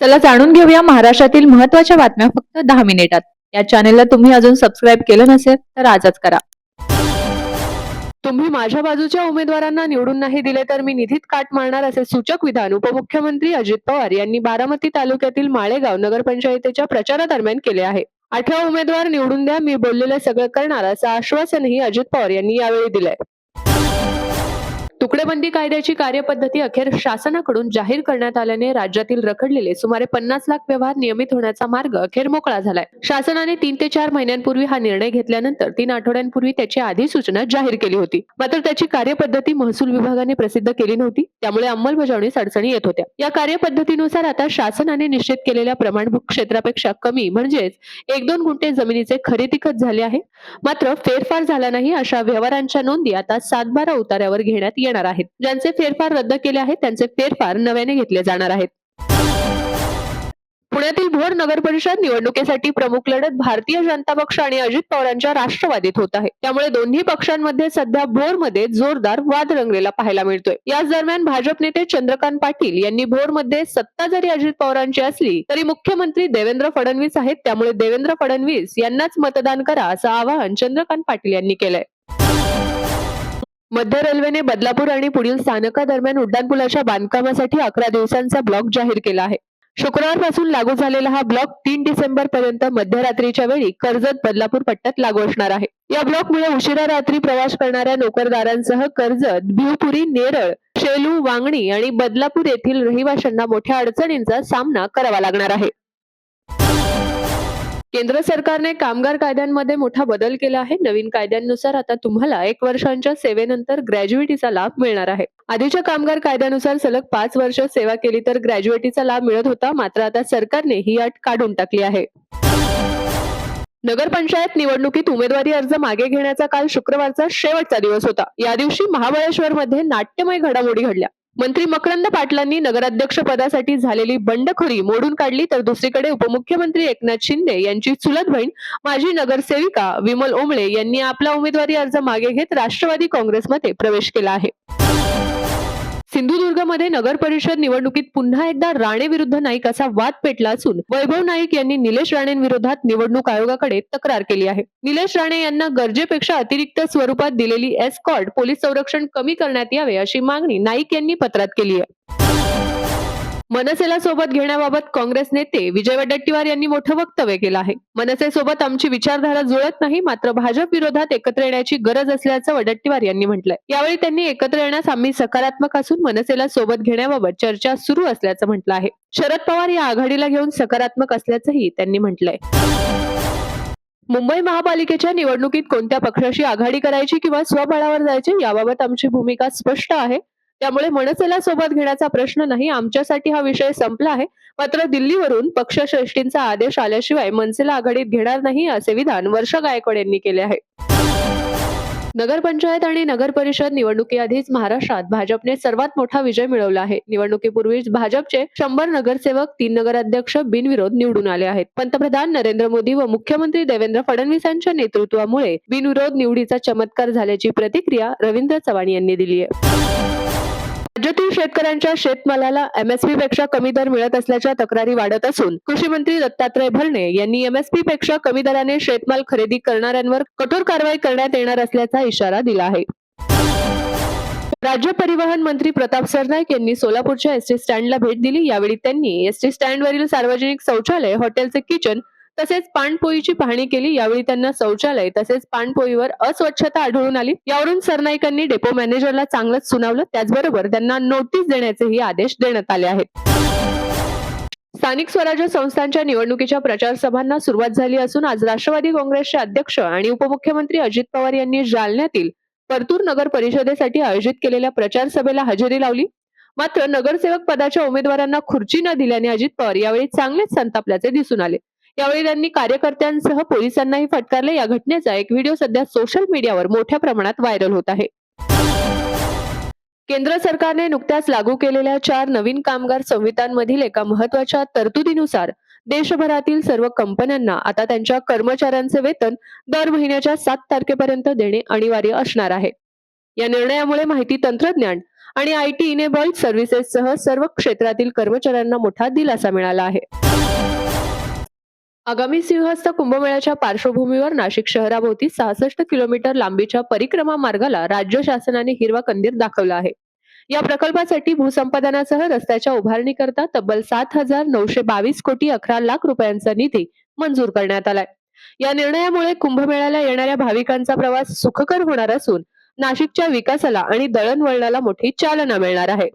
चला जाणून घेऊया महाराष्ट्रातील महत्त्वाच्या बातम्या फक्त दहा मिनिटात. या चॅनेलला तुम्ही अजून सबस्क्राईब केलं नसेल तर आजच करा. तुम्ही माझ्या बाजूच्या उमेदवारांना निवडून नाही दिले तर मी निधीत काट मारणार असे सूचक विधान उपमुख्यमंत्री अजित पवार यांनी बारामती तालुक्यातील माळेगाव नगरपंचायतीच्या प्रचारादरम्यान केले आहे. अठरा उमेदवार निवडून द्या मी बोललेलं सगळं करणार असं आश्वासनही अजित पवार यांनी यावेळी दिलंय. तुकडेबंदी कायद्याची कार्यपद्धती अखेर शासनाकडून जाहीर करण्यात आल्याने राज्यातील रखडलेले सुमारे पन्नास लाख व्यवहार नियमित होण्याचा मार्ग अखेर मोकळा झालाय. शासनाने तीन ते चार महिन्यांपूर्वी हा निर्णय घेतल्यानंतर तीन आठवड्यांपूर्वी त्याची अधिसूचना जाहीर केली होती. मात्र त्याची कार्यपद्धती महसूल विभागाने प्रसिद्ध केली नव्हती त्यामुळे अंमलबजावणीस अडचणी येत होत्या. या कार्यपद्धतीनुसार आता शासनाने निश्चित केलेल्या प्रमाणभूत क्षेत्रापेक्षा कमी म्हणजेच एक दोन गुंठे जमिनीचे खरेदी खत झाले आहे. मात्र फेरफार झाला नाही अशा व्यवहारांच्या नोंदी आता सातबारा उतार्यावर घेण्यात येणार आहेत. ज्यांचे फेरफार रद्द केले आहेत त्यांचे फेरफार नव्याने घेतले जाणार आहेत. पुण्यातील भोर नगर परिषद निवडणुकीसाठी प्रमुख लढत भारतीय जनता पक्ष आणि अजित पवारांच्या राष्ट्रवादीत होत आहे. त्यामुळे दोन्ही पक्षांमध्ये सध्या भोरमध्ये जोरदार वाद रंगलेला पाहायला मिळतोय. याच दरम्यान भाजप नेते चंद्रकांत पाटील यांनी भोरमध्ये सत्ता जरी अजित पवारांची असली तरी मुख्यमंत्री देवेंद्र फडणवीस आहेत. त्यामुळे देवेंद्र फडणवीस यांनाच मतदान करा असं आवाहन चंद्रकांत पाटील यांनी केलंय. मध्य रेल्वेने बदलापूर आणि पुढील स्थानकादरम्यान उड्डाणपुलाच्या बांधकामासाठी अकरा दिवसांचा ब्लॉक जाहीर केला आहे. शुक्रवारपासून लागू झालेला हा ब्लॉक तीन डिसेंबर पर्यंत मध्यरात्रीच्या वेळी कर्जत बदलापूर पट्ट्यात लागू असणार आहे. या ब्लॉकमुळे उशिरा रात्री प्रवास करणाऱ्या नोकरदारांसह कर्जत भिवपुरी नेरळ शेलू वांगणी आणि बदलापूर येथील रहिवाशांना मोठ्या अडचणींचा सामना करावा लागणार आहे. केंद्र सरकारने कामगार कायद्यांमध्ये मोठा बदल केला आहे. नवीन कायद्यांनुसार आता तुम्हाला एक वर्षांच्या सेवेनंतर ग्रॅज्युएटीचा लाभ मिळणार आहे. आधीच्या कामगार कायद्यानुसार सलग पाच वर्ष सेवा केली तर ग्रॅज्युएटीचा लाभ मिळत होता. मात्र आता सरकारने ही अट काढून टाकली आहे. नगरपंचायत निवडणुकीत उमेदवारी अर्ज मागे घेण्याचा काल शुक्रवारचा शेवटचा दिवस होता. या दिवशी महाबळेश्वर मध्ये नाट्यमय घडामोडी घडल्या. मंत्री मकरंद पाटलांनी नगराध्यक्ष पदासाठी झालेली बंडखोरी मोडून काढली तर दुसरीकडे उपमुख्यमंत्री एकनाथ शिंदे यांची चुलत बहीण माजी नगरसेविका विमल ओंबळे यांनी आपला उमेदवारी अर्ज मागे घेत राष्ट्रवादी काँग्रेसमध्ये प्रवेश केला आहे. सिंधुदुर्गमध्ये नगर परिषद निवडणुकीत पुन्हा एकदा राणे विरुद्ध नाईक असा वाद पेटला असून वैभव नाईक यांनी निलेश राणेंविरोधात निवडणूक आयोगाकडे तक्रार केली आहे. निलेश राणे यांना गरजेपेक्षा अतिरिक्त स्वरूपात दिलेली एस्कॉर्ट पोलीस संरक्षण कमी करण्यात यावे अशी मागणी नाईक यांनी पत्रात केली आहे. मनसेला सोबत घेण्याबाबत काँग्रेस नेते विजय वडेट्टीवार यांनी मोठं वक्तव्य केलं आहे. मनसेसोबत आमची विचारधारा जुळत नाही मात्र भाजप विरोधात एकत्र येण्याची गरज असल्याचं वडेट्टीवार यांनी म्हटलंय. यावेळी त्यांनी एकत्र येण्यास आम्ही सकारात्मक असून मनसेला सोबत घेण्याबाबत चर्चा सुरू असल्याचं म्हटलं आहे. शरद पवार या आघाडीला घेऊन सकारात्मक असल्याचंही त्यांनी म्हटलंय. मुंबई महापालिकेच्या निवडणुकीत कोणत्या पक्षाशी आघाडी करायची किंवा स्वबळावर जायचे याबाबत आमची भूमिका स्पष्ट आहे. त्यामुळे मनसेला सोबत घेण्याचा प्रश्न नाही. आमच्यासाठी हा विषय संपला आहे. मात्र दिल्लीवरून पक्षश्रेष्ठींचा आदेश आल्याशिवाय मनसेला आघाडीत घेणार नाही असे विधान वर्षा गायकवाड यांनी केले आहे. नगरपंचायत आणि नगर परिषद निवडणुकीआधीच महाराष्ट्रात भाजपने सर्वात मोठा विजय मिळवला आहे. निवडणुकीपूर्वीच भाजपचे शंभर नगरसेवक तीन नगराध्यक्ष बिनविरोध निवडून आले आहेत. पंतप्रधान नरेंद्र मोदी व मुख्यमंत्री देवेंद्र फडणवीस यांच्या नेतृत्वामुळे बिनविरोध निवडीचा चमत्कार झाल्याची प्रतिक्रिया रवींद्र चव्हाण यांनी दिली आहे. राज्यातील शेतकऱ्यांच्या शेतमालाला एमएसपी पेक्षा कमी दर मिळत असल्याच्या तक्रारी वाढत असून कृषी मंत्री दत्तात्रय भरणे यांनी एमएसपी पेक्षा कमी दराने शेतमाल खरेदी करणाऱ्यांवर कठोर कारवाई करण्यात येणार असल्याचा इशारा दिला आहे. राज्य परिवहन मंत्री प्रताप सरनाईक यांनी सोलापूरच्या एसटी स्टँडला भेट दिली. यावेळी त्यांनी एसटी स्टँडवरील सार्वजनिक शौचालय हॉटेलचे किचन तसेच पाणपोईची पाहणी केली यावेळी त्यांना शौचालय तसेच पाणपोईवर अस्वच्छता आढळून आली. यावरून सरनाईकांनी डेपो मॅनेजरला चांगलंच सुनावलं. त्याचबरोबर त्यांना नोटीस देण्याचेही आदेश देण्यात आले आहेत. स्थानिक स्वराज्य संस्थांच्या निवडणुकीच्या प्रचार सभांना सुरुवात झाली असून आज राष्ट्रवादी काँग्रेसचे अध्यक्ष आणि उपमुख्यमंत्री अजित पवार यांनी जालन्यातील परतूर नगर परिषदेसाठी आयोजित केलेल्या प्रचार सभेला हजेरी लावली. मात्र नगरसेवक पदाच्या उमेदवारांना खुर्ची न दिल्याने अजित पवार यावेळी चांगलेच संतापल्याचे दिसून आले. यावेळी त्यांनी कार्यकर्त्यांसह पोलिसांनाही फटकारले. या घटनेचा एक व्हिडिओ सध्या सोशल मीडियावर मोठ्या प्रमाणात व्हायरल होत आहे. केंद्र सरकारने नुकत्याच लागू केलेल्या चार नवीन कामगार संहितांमधील एका महत्त्वाच्या तरतुदीनुसार देशभरातील सर्व कंपन्यांना आता त्यांच्या कर्मचाऱ्यांचे वेतन दर महिन्याच्या सात तारखेपर्यंत देणे अनिवार्य असणार आहे. या निर्णयामुळे माहिती तंत्रज्ञान आणि आय टी इनेबल्ड सर्व्हिसेससह सर्व क्षेत्रातील कर्मचाऱ्यांना मोठा दिलासा मिळाला आहे. आगामी सिंहस्थ कुंभमेळ्याच्या पार्श्वभूमीवर नाशिक शहराभोवती सहासष्ट किलोमीटर लांबीच्या परिक्रमा मार्गाला राज्य शासनाने हिरवा कंदीर दाखवला आहे. या प्रकल्पासाठी भूसंपादनासह रस्त्याच्या उभारणीकरता तब्बल सात हजार नऊशे बावीस कोटी अकरा लाख रुपयांचा निधी मंजूर करण्यात आलाय. या निर्णयामुळे कुंभमेळ्याला येणाऱ्या भाविकांचा प्रवास सुखकर होणार असून नाशिकच्या विकासाला आणि दळणवळणाला मोठी चालना मिळणार आहे.